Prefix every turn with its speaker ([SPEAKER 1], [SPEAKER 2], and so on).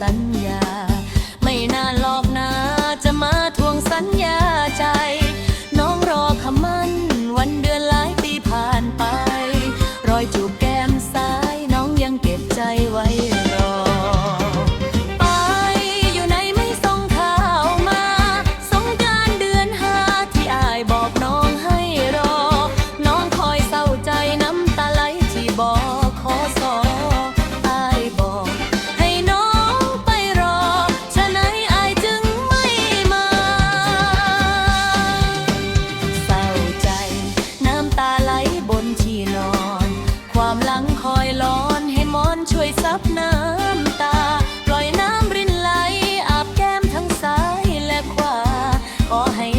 [SPEAKER 1] สัญญา ไม่น่าหลอกนะจะมาทวงสัญญา or hang